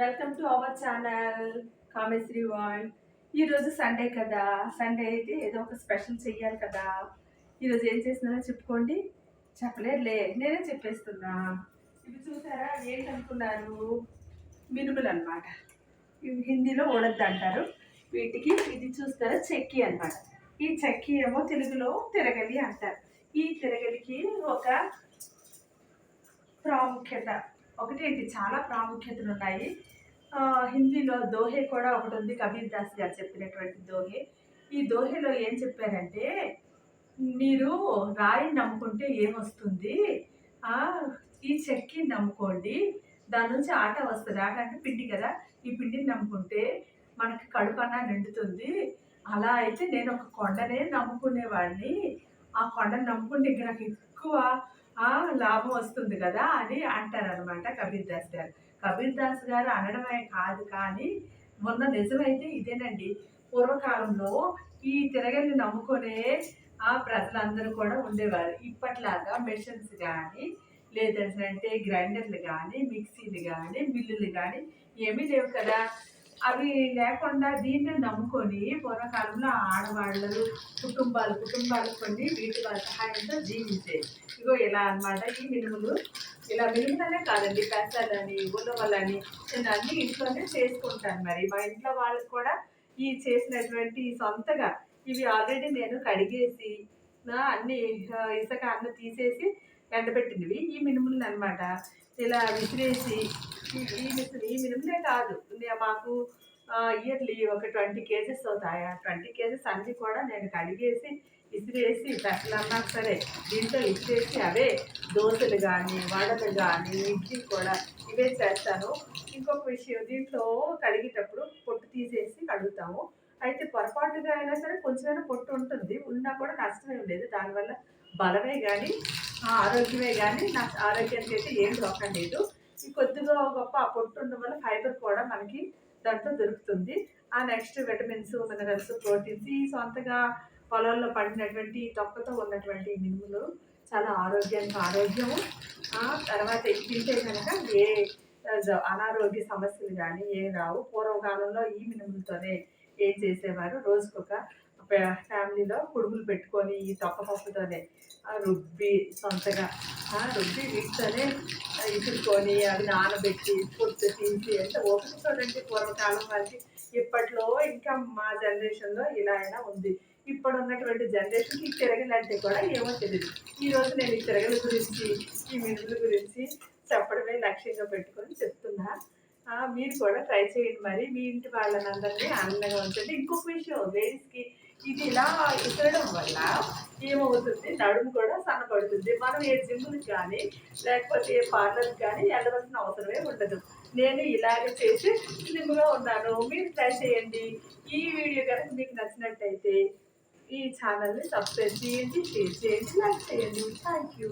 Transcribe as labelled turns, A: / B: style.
A: Welcome to our channel Kameshwari world ఈరోజు Sunday కదా. Sunday అయితే ఏదో ఒక స్పెషల్ చెయ్యాలి కదా. ఈరోజు ఏం చేస్తున్నారో చెప్పుకోండి. చెప్పలేదులే నేనే చెప్పేస్తున్నా. ఇవి చూసారా? ఏంటనుకున్నారు? మినుములు అనమాట హిందీలో ఉడద్దు అంటారు. వీటికి ఇది చూస్తారా? చెక్కి అన్నమాట. ఈ చెక్కి ఏమో తెలుగులో తిరగలి అంటారు. ఈ తిరగలికి ఒక ప్రాముఖ్యత. ఒకటి ఏంటి? చాలా ప్రాముఖ్యతలు ఉన్నాయి. హిందీలో దోహే కూడా ఒకటి ఉంది కబీర్ దాస్ గారు చెప్పినటువంటి దోహే. ఈ దోహేలో ఏం చెప్పారంటే మీరు రాయిని నమ్ముకుంటే ఏమొస్తుంది? ఈ చెక్కి నమ్ముకోండి. దాని నుంచి ఆట వస్తుంది. ఆట అంటే పిండి కదా. ఈ పిండిని నమ్ముకుంటే మనకి కడుపన్నా నిండుతుంది. అలా అయితే నేను ఒక కొండనే నమ్ముకునేవాడిని. ఆ కొండను నమ్ముకుంటే ఇంకా నాకు ఎక్కువ లాభం వస్తుంది కదా అని అంటారనమాట కబీర్ దాస్ గారు. కబీర్ దాస్ గారు అనడమే కాదు కానీ మొన్న నిజమైతే ఇదేనండి. పూర్వకాలంలో ఈ తిరగల్ని నమ్ముకునే ఆ ప్రజలందరూ కూడా ఉండేవారు. ఇప్పట్లాగా మెషిన్స్ కానీ లేదంటే గ్రైండర్లు కానీ మిక్సీలు కానీ మిల్లులు కానీ ఏమీ లేవు కదా. అవి లేకుండా దీన్ని నమ్ముకొని పూర్వకాలంలో ఆడవాళ్ళు కుటుంబాలు కుటుంబాలు కొన్ని వీటి సహాయంతో జీవించేది. ఇగో ఇలా అన్నమాట. ఈ మినుములు ఇలా మినుములనే కాదండి పెసలని ఉలవలని నేను అన్ని ఇంట్లోనే చేసుకుంటాను మరి. మా ఇంట్లో వాళ్ళకి కూడా ఈ చేసినటువంటి సొంతగా ఇవి ఆల్రెడీ నేను కడిగేసి నా అన్ని ఇసుక అన్న తీసేసి ఎండబెట్టినవి. ఈ మినుములు అనమాట ఇలా విసిరేసి ఈ- మినిమమే ఈ కాదు. మాకు ఇయర్లీ ఒక ట్వంటీ కేజెస్ అవుతాయి. ఆ ట్వంటీ కేజెస్ అన్నీ కూడా నేను కడిగేసి విసిరేసి పెసలన్నా సరే దీంట్లో ఇసిరేసి అవే దోశలు కానీ వడలు కానీ ఇడ్లీ కూడా ఇవే చేస్తాను. ఇంకొక విషయం దీంట్లో కడిగేటప్పుడు పొట్టు తీసేసి కడుగుతాము. అయితే పొరపాటుగా అయినా సరే కొంచెమైనా పొట్టు ఉంటుంది. ఉన్నా కూడా నష్టమే లేదు. దానివల్ల బలమే కానీ ఆరోగ్యమే కానీ నా ఆరోగ్యానికి అయితే ఏం రోగం ఈ కొద్దిగా గొప్ప ఆ పొట్టు ఉండడం వల్ల ఫైబర్ కూడా మనకి దాంట్లో దొరుకుతుంది. ఆ నెక్స్ట్ విటమిన్స్ మినరల్స్ ప్రోటీన్స్ ఈ సొంతగా పొలాల్లో పండినటువంటి తొక్కతో ఉన్నటువంటి ఈ మినుములు చాలా ఆరోగ్యానికి ఆరోగ్యము. ఆ తర్వాత ఇది తింటే కనుక ఏ జ- అనారోగ్య సమస్యలు కానీ ఏం రావు. పూర్వకాలంలో ఈ మినుములతోనే ఏం చేసేవారు? రోజుకొక ఫ్యామిలీలో కుడుములు పెట్టుకొని ఈ తొక్క పప్పుతోనే ఆ రుబ్బి సొంతగా ఆ రుబ్బి వీటితోనే ఇసురుకొని అవి నానబెట్టి పొత్తు తీసి ఎంత ఓపిక చూడండి పూర్వకాలం వాళ్ళకి. ఇప్పట్లో ఇంకా మా జనరేషన్లో ఇలా అయినా ఉంది. ఇప్పుడు ఉన్నటువంటి జనరేషన్కి ఈ తిరగలు అంటే కూడా ఏమో తెలియదు ఈ రోజు నేను ఈ తిరగల గురించి ఈ మినుముల గురించి చెప్పడమే లక్ష్యంగా పెట్టుకొని చెప్తున్నా. మీరు కూడా ట్రై చేయండి మరి. మీ ఇంటి వాళ్ళని అందరినీ ఆనందంగా ఉంచండి. ఇంకొక విషయం లేడీస్కి ఇది ఇలా ఇసరడం వల్ల ఏమవుతుంది? నడుము కూడా సన్నపడుతుంది. మనం ఏ జిమ్కి కానీ లేకపోతే ఏ పార్లర్కి కానీ వెళ్ళవలసిన అవసరమే ఉండదు. నేను ఇలాగే చేసి స్లిమ్గా ఉన్నాను. మీరు ట్రై చేయండి. ఈ వీడియో కనుక మీకు నచ్చినట్టయితే ఈ ఛానల్ని సబ్స్క్రైబ్ చేయండి షేర్ చేయండి లైక్ చేయండి. Thank you